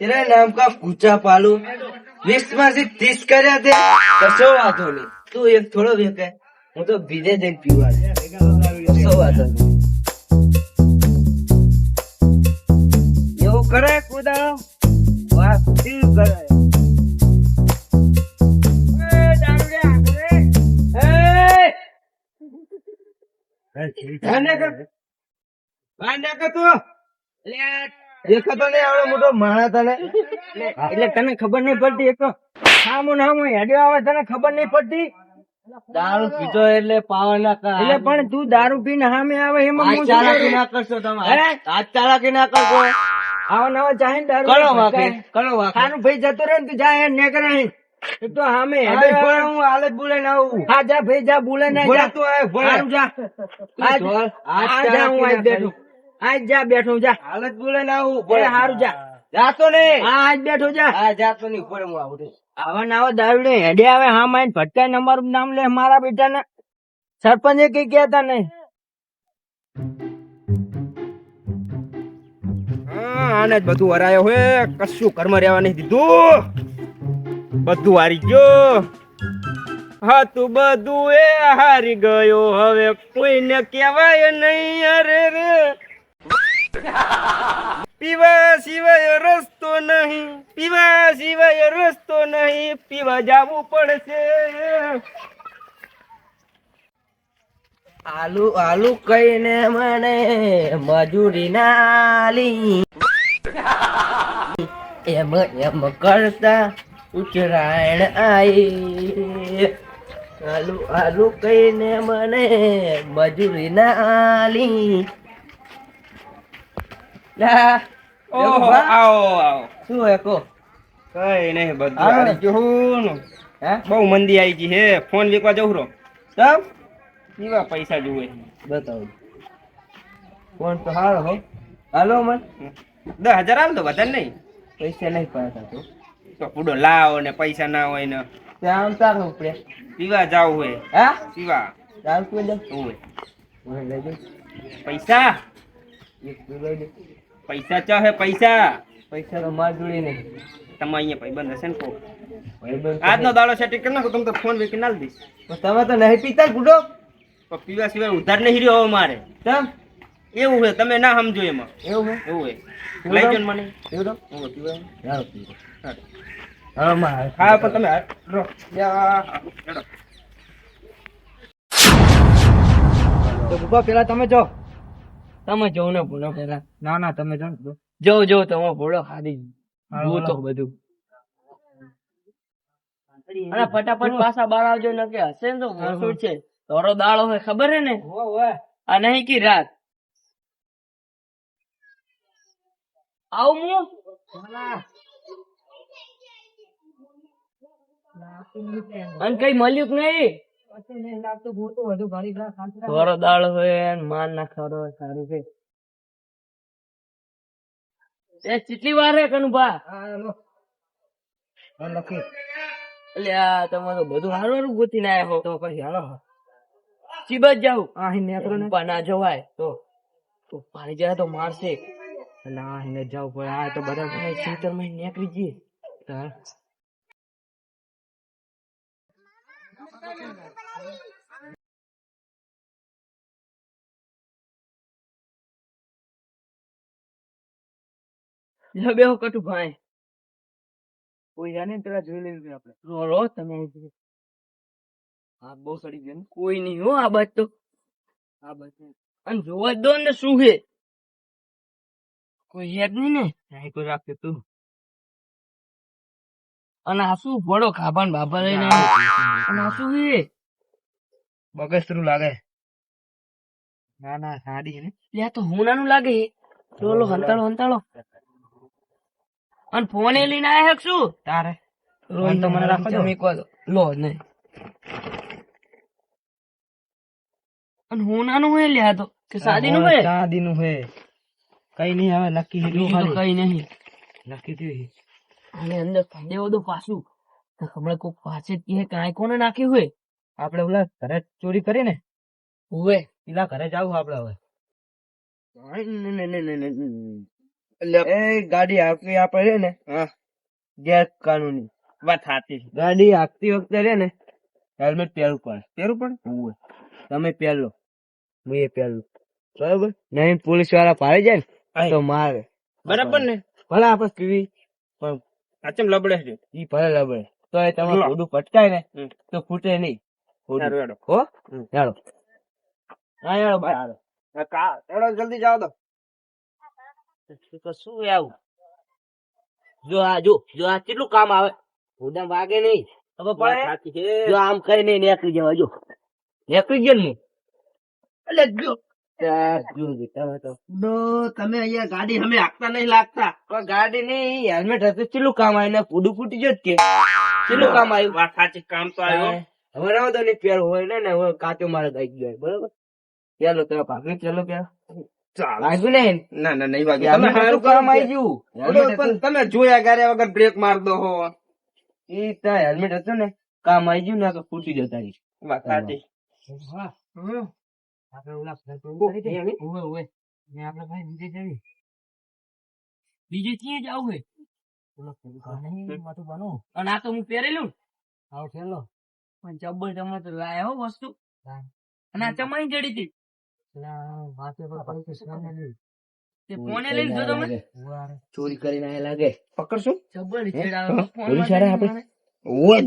તેરા નામ કા કૂચા પાલુ. વીસમાંથી ત્રીસ કર્યા તે. કશો વાંધો નહીં. તું એક થોડો વેકે હું તો બીજે જઈને પીવા કશો વાંધો નહીં. એવું કરે કુદાળો? શું કરે કર. કર તને. એટલે તને ખબર નહીં પડતી એક તો. સામો નામો હેડ્યો આવે તને ખબર નહીં પડતી? દારૂ પીતો એટલે પાવર ના એટલે પણ તું દારૂ પીને સામે આવે એમાં ચાલાકી ના કરશો તમે. આજ ચાલાકી ના કરશો. આવા નવા જાહેર દારૂ કરો વાકે કરો વાકે. ખાનું ભાઈ જતો રહે ને તું જા એ ને કરે તો હામે હવે હું આલે બોલે ના આવું. હા જા ભાઈ જા બોલે ના જા. તું સારું જા. આજ આજ જા હું આજ બેઠું. આજ જા બેઠો જા. હાલત બોલે ના આવું. બોલે હારું જા. જાતો ને. હા આજ બેઠો જા. હા જાતો ની ઉપર હું આવું આવા નવા દારૂડે હેડે આવે હા માઇન ફટકા અમારું નામ લે મારા બેટા ને સરપંચે કઈ કહેતા નહીં. આને જ બધું હરાયો હે. કશું કર્મ રહેવા નહીં દીધું. બધું હારી ગયો. હા તું બધું એ હારી ગયો. હવે કોઈને કહેવાય નહીં. અરે રે. પીવા સિવાય રસ્તો નહીં. પીવા સિવાય રસ્તો નહીં. પીવા જવું પડશે. આલુ આલુ કઈને મને મજૂરી નાલી. એમ એમ કરતા ઉચરાયણ આઈ. આલુ આલુ કઈને મને મજૂરી નાલી. લા ઓહો આવો આવો શું હે કો? કઈ નહીં બધું હા. હે? બહુ મંદી આવી ગઈ હે. ફોન વેકવા જવું રહો તમ કેવા પૈસા જોવે? બતાવો. ફોન તો હારો હો. હાલો મન દસ હજાર આવ તો વધારે નહીં. પૈસા નહીં પાડતા તો. તો પૂડો લાવો ને પૈસા ના હોય ને. ત્યાં તારું ઉપડે પીવા જાવ હોય. હા? પીવા. તારું કોઈ દે. હોય? પૈસા. પૈસા ચા હે પૈસા પૈસા. તો માર જોડે નહીં. તમે અહીંયા ભાઈબંધ હશે ને કો આજનો દાડો સેટિંગ કરી નાખો તમે તો ફોન વેકી ના દઈશ. તમે તો નહીં પીતા ગુડો પણ પીવા સિવાય ઉધાર નહીં રહ્યો હવે મારે. એવું છે તમે ના સમજો એમાં. એવું હે એવું હોય. લઈ જાઓ મને. એવું તો? હું પીવા. હા. પણ તમે રો. પેલા તમે જો. તમે જો ને ભૂલો પેલા. ના ના તમે જો જો જો તમે ભૂલો ખાધી તો બધું. અને ફટાફટ પાછા બાર આવજો ને કે હશે ને તો છે. તોરો દાળ હોય ખબર હે ને? આ નહીં કી રાત. આવું મુ? અને કઈ મળ્યું નહીં? થોડો દાળ હોય માન ના ખરો સારું છે. એ કેટલી વાર હે કનુભા? એટલે આ તમારું બધું હારું હારું ગોતી ના આવ્યા તો પછી હાલો. ચીબત જાવ અહીં નેકરો ને ના જવાય તો. તો પાણી જાય તો મારશે. ના અહીં જાવ પડે આ તો બધા ખેતરમાં નીકળી જઈએ. તાર લો બેહો કટુ ભાઈ. કોઈ જાને પેલા જોઈ લેવું આપણે. રો રો તમે હા બહુ સડી ગયો કોઈ નહીં હો આ બાત તો. આ બાત અને જોવા દો ને શું હે કોઈ હેડ નહીં ને. નહીં કોઈ રાખે તું. અને આ શું ભડો ખાબાન બાબા લઈને? અને આ શું છે? બગસરું લાગે. ના ના સાડી હે ને. આ તો હોનાનું લાગે ચોલો હંતાળો હંતાળો. અને ફોન એ લઈને આયા હે શું? તારે. રોન તો મને રાખજો મેં કહો લો નહીં. અને હોનાનું હે લ્યા તો કે સાદીનું હે શાદી નું હે કઈ નહીં હવે નક્કી બીજું તો કઈ નહીં નક્કી થયું અને અંદર દેવો દો પાછું. તો હમણાં કોઈ પાસે કે કાંઈ કોને નાખ્યું હોય? આપણે ઓલા ઘરે ચોરી કરી ને? હવે. પેલા ઘરે જાવ આપણે હવે. એ ગાડી આવતી આપણે રે ને? હા. ગેર કાનૂની. વાત સાચી ગાડી હાંકતી વખતે રે ને હેલ્મેટ પહેરવું પડે. પહેરવું પડે. તમે પહેરલો હું એ બરાબર? નહીં પોલીસવાળા પાડે જાય ને તો મારે. બરાબર ને? ભલે આપણે પીવી પણ આ લબડે છે. ઈ ભલે લબડે. તો એ તમારે ખોડું પટકાય ને તો ફૂટે નહીં. હો? ચાલો હા ચાલો હેડો જલ્દી જાઓ તો. શું આવું? જો આ જો જો આ કેટલું કામ આવે? ઉડા વાગે નહીં. પડે? જો આમ કરીને નીકળી જવા જો. નીકળી જો નો તમે અહીંયા ગાડી અમે હાંકતા નહીં લાગતા. પણ ગાડી ની હેલ્મેટ હતું ચેલું કામ આવ્યું? ને પૂડું ફૂટી જત કે. ચેલું કામ આવ્યું? વાત સાચી કામ તો આવ્યો. હવે રાવ તો પેર હોય ને ને હવે કાચો મારે ગઈ ગયો બરોબર? ચાલો તમે ભાગે ચાલો પેર ચાલ. ને ના ના નહીં વાગે તમે સારું કામ આવી ગયું પણ તમે જોયા ગારે વગર બ્રેક માર દો હો. એ તો હેલ્મેટ હતું ને કામ આવી ગયું ને તો ફૂટી જતા વાત સાચી. આપણે બીજે ક્યાં જાવું હે? ઓલો બનો. અને આ તો હું પહેરેલું આવો પહેરલો. પણ જબ્બર તમે તો લાયા હો વસ્તુ. અને આ ચમાઈ જડી હતી. ફોને લઈને જો તમે ચોરી કરીને આયા લાગે પકડશું હે? છેડાવે. ફોન પોલીસવાળા ઓય.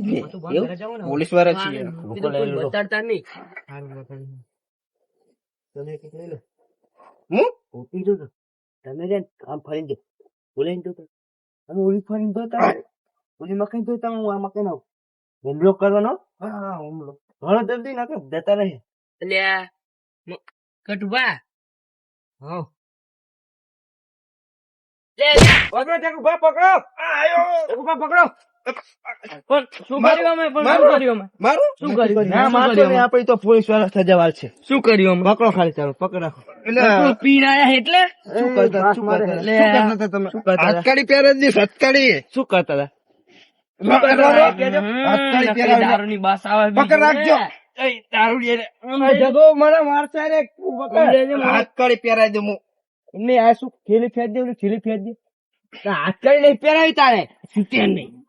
પોલીસ છીએ. બતાડતા નહીં. તમે કંઈક લઈ લો. હું? ઉઠી જો તો. તમે છે ને આમ ફરીને જો બોલાઈને જો તો. તમે ઓલી ફરીને જોતા ઓલી મકાઈ જોતા હું આ મકાઈ ના હુમલો કરવાનો? હા હુમલો. ઘણો જલ્દી નાખે જતા રહે. અલ્યા કટુભા. હા. લે, લે. પકડો ચકુભા પકડો. આ આયો ચકુભા પકડો. પણ શું મારું- કર્યું અમે? પણ શું કર્યું અમે? મારું? શું કર્યું? ના શું મારતો કર્યું ને અમે? આપણે તો પોલીસવાળા સજાવાળ છે. શું કર્યું અમે? પકડો ખાલી ચાલો પકડ રાખો. એટલે કોઈ આયા એટલે? શું કરતા શું કરતા લે. શું કરતા હતા તમે? શું કરતા હતા? હાથકડી પહેરે જ નહીં હથકડી શું કરતા હતા? લો, લો, લો. હમ, હાથકડી નકલી પહેરાવી દારૂની બાસ આવે પકડ રાખજો. ને. એય, દારૂડિયા રે. આમ જગો મને મારશે રે. તું પકડ. પહેરાવી દઉં હું. એમને આ શું થેલી ફેંક દે થેલી ફેંક દે? હાથ કરી નહીં પહેરાવી તારે. છૂટે નહીં.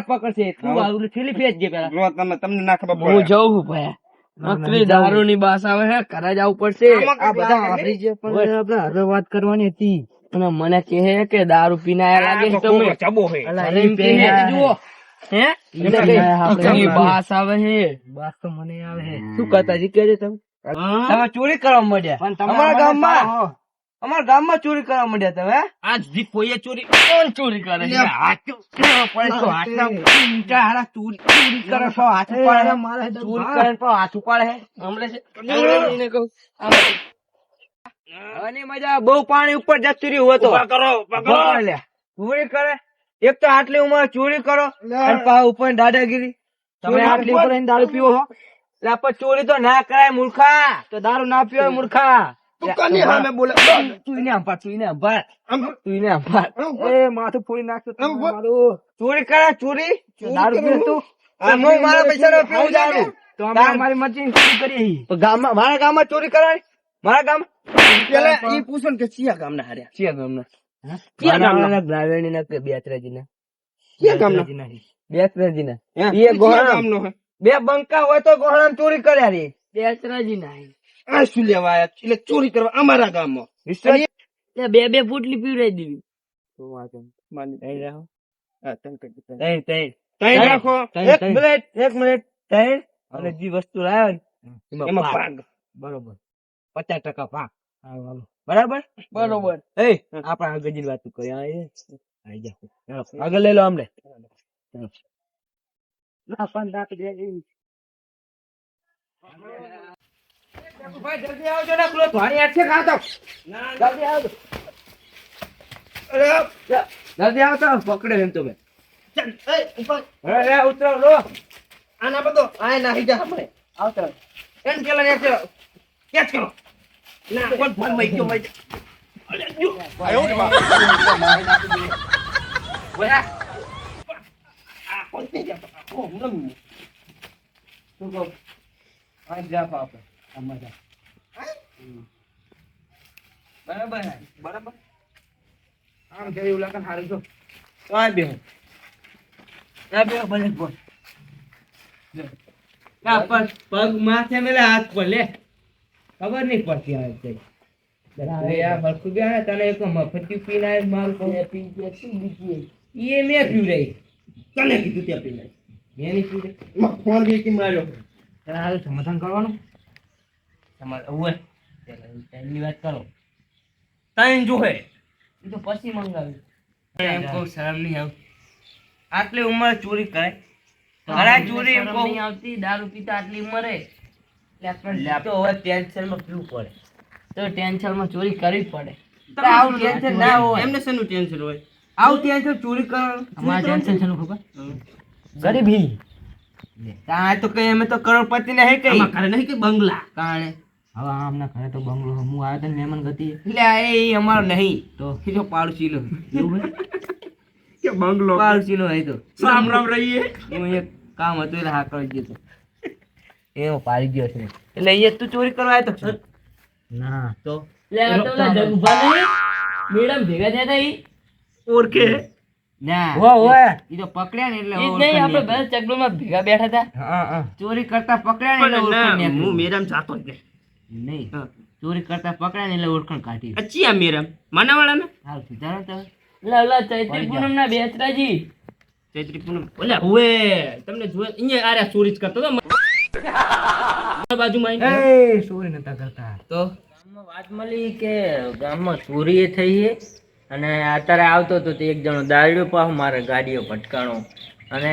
પકડશે. તું હા. થેલી ફેંક દે પેલા. તમે તમને ના ખબર હું જઉં ભાઈ. નકલી દારૂની બાસ આવે હે ઘરે જવું પડશે. આ બધા લાગે વાપરી પણ આપણે હવે વાત કરવાની હતી. અને મને કહે કે દારૂ પીના આયા લાગે તમે. ચબો હે. જુઓ. હે? બાસ આવે હે. બાસ તો મને આવે હે. શું કરતા જી કહેજો તમે? તમે ચોરી કરવા મળ્યા પણ તમારા ગામમાં. અમારા ગામમાં ચોરી કરવા માંડ્યા તમે આજ કોઈએ ચોરી કોણ ચોરી કરે છે? હાથ પડે હારા ચોરી ચોરી કરે તો હાથ ઉપાડે મારે ચોરી કરે તો હાથ ઉપાડે હમણે છે? કહું. અને મજા બહુ પાણી ઉપર જતું રહ્યું હોય તો. કરો. ચોરી કરે. એક તો આટલી ઉંમર ચોરી કરો અને પાછા ઉપર દાદાગીરી. તમે આટલી ઉપર? દારૂ પીવો હો એટલે આપણે ચોરી તો ના કરાય મૂર્ખા. તો દારૂ ના પીવાય મૂર્ખા. તું કોની સામે બોલે? તું એને અંભાર તું અંભાર આમ તું એને અંભાર એ માથું ફોડી બોલ. મારું ચોરી કરે ચોરી દારૂ કરું? તું હું મારા પૈસા ચોરી પીવું દારૂ? તો અમે અમારી મરજી ચોરી કરીએ તો ગામમાં મારા ગામમાં ચોરી કરવાની મારા ગામ પેલા ઈ પૂછો ને કે ચિયા ગામના હાર્યા ક્યાં ગામના ક્યાં ગામના? ગ્રાવેણી ના કે બેતરાજી ના ક્યાં ગામના? બેતરાજી ના? એ ગામનો બે બંકા હોય તો ગોહણામ ચોરી કર્યા રે બેસરાજી ના આ શું લેવા આયા? એટલે ચોરી કરવા અમારા ગામમાં. બે બે ફૂટલી પીવડાવી દીધી માની- રાખો. હા, ત્રણ કરી દીધા. ત્રણ, ત્રણ. ત્રણ રાખો. એક મિનિટ એક મિનિટ. ત્રણ. અને જે વસ્તુ લાવ્યો ને એમાં એમાં ભાગ. ભાગ બરોબર. પચાસ ટકા ભાગ બરાબર? બરોબર. એ આપણે આગળ જઈને વાત કરીએ આવી એ. આઈ જા. ચાલો, આગળ લઈ લો અમને ના, પણ. ભાઈ, જલ્દી આવજો ને પેલો ધોણી હાથ છે ખાતો જલ્દી આવજો. અરે, જલ્દી આવતો પકડે એમ તો મેં. ચાલ, એ, ઉપર. અરે અરે, ઉતરો લો. આના બધો. આય નાહી જા આપણે આવતો એમ પેલા ને ચલો કેચ કરો. ના કોણ ફોનમાં ગયો અરે આયો ને બા. આ જા. બરાબર ને? બરાબર આમ જેવી એવું લાગે ને હારું તો આ બેહો. આ બેહો ભલે બોલ. લે. આ પગ પગ માથે મેલે હાથ પર લે ખબર નહીં પડતી આ કઈ. લે આ હરખું બે આ તને એક મફતી પીને ગયા મારું કહું. ઈ મેં પીવું રહી તને કીધું ત્યાં પેલા મેં નહીં પીવું. ફોન વેચી માર્યો તારે હારું સમાધાન કરવાનું તમારે ઉવે. ટાઈમની વાત કરો. તાઈન જોહે. એ તો પછી મંગાવ્યું એમ કહું શરમ નહીં આવ આટલી ઉંમર ચોરી કરે ઘણા ચોરી એમ કહું. આવતી દારૂ પીતા આટલી ઉંમરે. તો હવે ટેન્શનમાં પીવું પડે. તો ટેન્શનમાં ચોરી કરવી પડે. તો આવું ટેન્શન ના હોય. એમને શેનું ટેન્શન હોય? આવું ટેન્શન ચોરી કરવાનું અમારા ટેન્શન ખબર? ગરીબી. તો કઈ અમે તો કરોડપતિ નહીં કઈ. ઘરે નહીં કે બંગલા. કારણે હવે આમના ઘરે તો બંગલો હું આવ્યો તો મહેમાન ગતિ. એટલે એ અમારો નહીં. તો? એ તો પાડોશીનો લો કે બંગલો. પાડોશીનો લો તો. રામ રામ રહીએ. હું એક કામ હતું એટલે હા કરી ગયો એ હું પાડી ગયો છે. એટલે અહીંયા તું ચોરી કરવા આવ્યો તો? ના. તો? લે આ તો ઓલા જગભા નહીં. મેડમ ભેગા થયા હતા ઈ. ના. હો હો. ઈ તો પકડ્યા ને એટલે નહીં આપણે બધા ચકડોમાં ભેગા બેઠા હતા હા હા. ચોરી કરતા પકડ્યા ને એટલે ના, હું મેડમ જાતો જ નહીં. નહીં. ચોરી કરતા પકડાય ને એટલે ઓળખણ કાઢી અચ્છી આ મેરામ. માનાવાળા ને હાલ સુધારો તમે ઓલા ઓલા ચૈત્રી પૂનમ ના બેસરાજી. ચૈત્રી પૂનમ. ઓલા હુએ તમને જોયે અહીંયા આરે ચોરી જ કરતો તો બાજુમાં એ ચોરી નતા કરતા. તો? ગામમાં વાત મળી કે ગામમાં ચોરી એ થઈ છે. અને અત્યારે આવતો હતો તે એક જણો દારૂડિયો પાછો મારે ગાડીઓ ભટકાણો. અને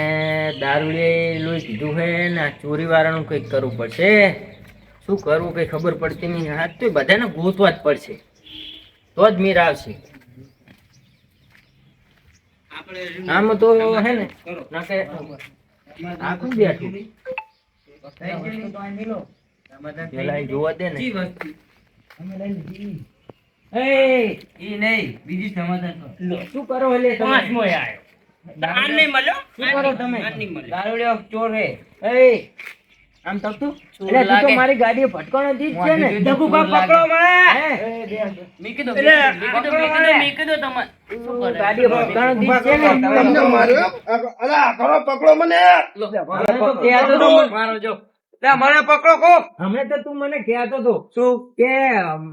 દારૂડી લોહી કીધું હે ને ચોરી વાળાનું કંઈક કરવું પડશે. શું કરવું કંઈ ખબર પડતી નહીં. હા તો બધાને ગોતવા જ પડશે. તો જ મીર આવશે. આમ તો હે ને? ના કે આખું બેઠું? જોવા દે ને. એ ઈ નહીં બીજી સમાધાન કરો. શું કરો એટલે પાંચમો આયો. આ નહીં મળ્યો? શું કરો તમે? દારૂડિયો ચોર હે. એય, આમ તો તું એટલે તું તો મારી ગાડી ભટકાણો નથી જ છે ને. મોઢે કીધું પકડો લાગે. મીકી દો મીકી દો મીકી દો તમે ગાડી દી જ છે ને. તમને માર્યો? અરે કરો પકડો મને. તો કહેતો તો મારો જો. મને પકડો કો. હમણાં તો તું મને કહેતો તો શું? કે અમ,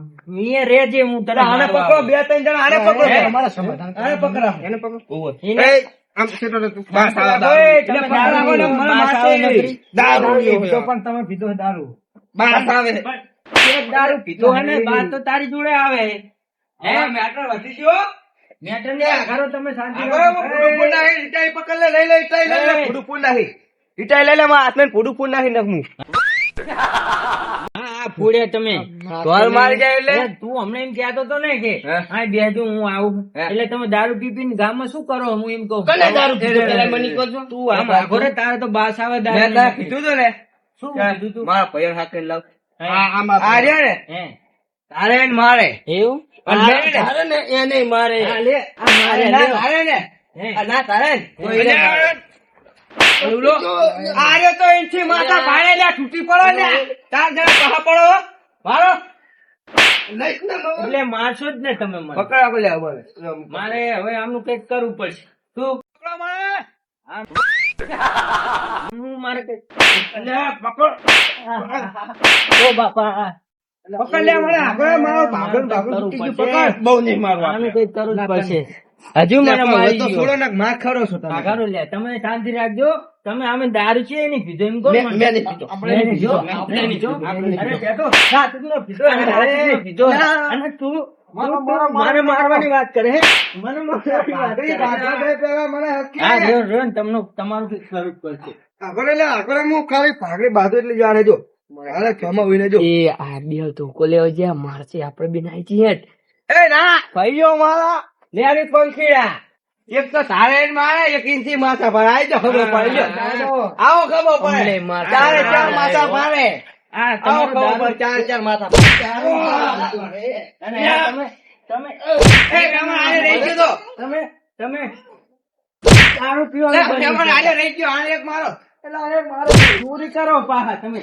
રે જે હું તને આને પકડો બે ત્રણ જણા આને પકડો. મારા સમાધાન આને પકડો. એને પકડો. એ આમ સેટો રે બસ આલા દારૂ તમે એટલે દારૂ દારૂ મને મને માસે. માસે નથી. દારૂ પીધો પણ તમે પીધો દારૂ. બસ આવે. દારૂ પીધો હે ને બાર તો તારી જોડે આવે. હે. મેટર વધી ગયો? મેટર ને આઘારો તમે શાંતિ ઈટાઈ પકડ લઈ લે, ઈટાઈ લઈ લે. ફૂડું ફૂડ નાખી. ઈટાઈ લઈ લે, મારા હાથમાં ફૂડું ફૂડ નાખી નાખું. હા તમે. ઢોલ મારી જાય એટલે? તું હમણાં એમ કહેતો તો ને કે હે? બેજો હું આવું. એટલે તમે દારૂ પીપી ને ગામમાં શું કરો? હું એમ કહું. કને દારૂ પીધો? મને કહો છો. તું આમ આઘો રે, તારે તો બાસ આવે દારૂ પીધું તો ને શું કીધું તું? મારા પૈર હાકે લાવ. આ રહ્યા ને, તારે ને મારે. એવું? તારે ને એને મારે. આ લે. આ મારે ના લે. તારે ને, આ ના તારે ને, રહ્યો તો એનથી માથા ભાડે લે તૂટી પડો ને. તાર જરા કહા પડો મારો એટલે મારશો જ ને તમે મને. પકડ આપો લે, હવે. મારે હવે આમનું કંઈક કરવું પડશે. તું પકડો મને. હું મારે કંઈક લે, પકડ. ઓ બાપા. પકડ લે મને, આગળ મારો ભાગણ. પકડ. બહુ નહીં મારવા. આનું કંઈક કરવું પડશે. હજુ મને મારી તો થોડો નાક માર ખરો છો તમે. આઘારો લે તમે શાંતિ રાખજો તમે આમે દારૂ છે એની પીધો એમ કહો મેં નહીં પીધો આપણે નહીં પીધો. આપણે નહીં પીધો. અરે પીધો. બેઠો. સાચું નો પીધો. અને પીધો. અને તું મારો, તું- મારો, તું મારો, મને મારવાની વાત કરે મને મારવાની વાત ભાગરી કરે. પેલા મને હકી. હા, રહ્યો, રહ્યો તમને તમારું કંઈક કરવું આગળ લે, આગળ હું ખાલી ભાગરી બાજુ એટલી જાણે જો જો એ આ બે ધોકો લેવો છે મારશે આપણે બી નાઈ છીએ એ ના ભાઈઓ મારા લેરી પંખીડા. એક તો તારે મારે એક ઇંચી માથા પર. આવી જાઓ ખબર પડી. આવો ખબર પડે. માથા ચારે ચાર માથા આવ્યો. આવો ખબર ચાર ચાર માથા તમે તમે રહી ગયો તમે તમે દારૂ પીવા આને એક મારો. એટલે અરે મારો ચોરી કરો પાછા તમે.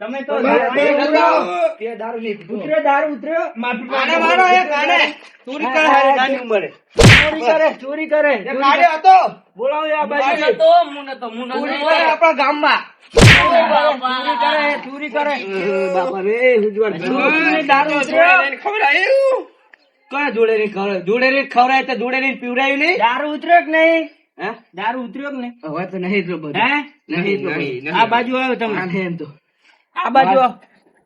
તમે તો દારૂ બસ, તે દારૂ નહીં ઉતર્યો દારૂ ઉતર્યો આને મારો એક આને ચોરી કરે હારી નાની ઉંમરે ચોરી કરે ચોરી કરે. એ હતો. બોલાવો આ બાજુ નતો, હું નતો, હું ચોરી કરે. આપણા ગામમાં. ચોરી કરે ચોરી કરે બાપા રે ઉજ્જવળ દારૂ ઉતર્યો ખવડાયું કયા જોડે ની ખવડાય? જોડે ની ખવડાય તો જોડે ની પીવડાયું નહીં? દારૂ ઉતર્યો કે નહીં? હા? દારૂ ઉતર્યો કે નહીં? હવે તો નહીં એટલું બધું. નહીં, નહીં, નહીં. આ બાજુ આવ્યો તમે. એમ તો. આ બાજુ.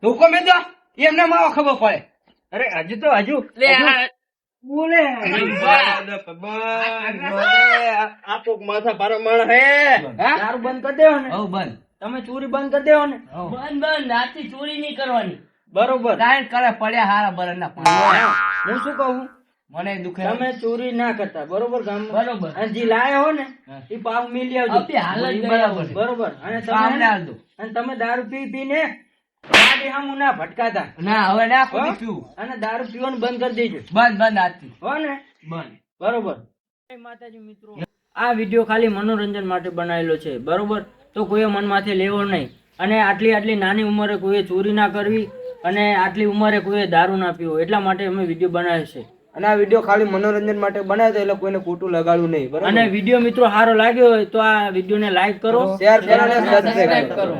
ધોકો મેં તો એમને માવો ખબર પડે. અરે હજુ તો હજુ. લે, હજુ. આ- બોલે. હે. દારૂ બંધ કરી દેવો ને. હઉ, બંધ. તમે ચોરી બંધ કરી દેવો ને. બંધ, બંધ. આજથી ચોરી નહીં કરવાની. બરોબર. કાંઈ કરે પડ્યા હારા બરણના પાણી. હું શું કહું? મને દુખે. તમે ચોરી ના કરતા બરોબર ગામ બરોબર. અને જે લાયા હો ને એ પાવ મિલી આવજો. હાલ બરાબર બરોબર. અને તમે. અને તમે દારૂ પી પીને ગાડી હમ ના ભટકાતા. ના હવે ના કોઈ પીવું અને દારૂ પીવાનું બંધ કરી દેજો. બંધ બંધ આજથી. હો ને? બંધ. બરોબર. માતાજી મિત્રો. આ વીડિયો ખાલી મનોરંજન માટે બનાવેલો છે. બરોબર? તો કોઈએ મનમાંથી લેવો નહીં. અને આટલી આટલી નાની ઉંમરે કોઈએ ચોરી ના કરવી અને આટલી ઉંમરે કોઈએ દારૂ ના પીવો એટલા માટે અમે વીડિયો બનાવ્યો છે. અને આ વીડિયો ખાલી મનોરંજન માટે બનાવ્યો એટલે કોઈને ખોટું લગાડવું નહીં બરાબર? અને વીડિયો મિત્રો સારો લાગ્યો હોય તો આ વિડીયોને લાઈક કરો શેર કરો અને સબસ્ક્રાઇબ સબસ્ક્રાઇબ કરો કરો.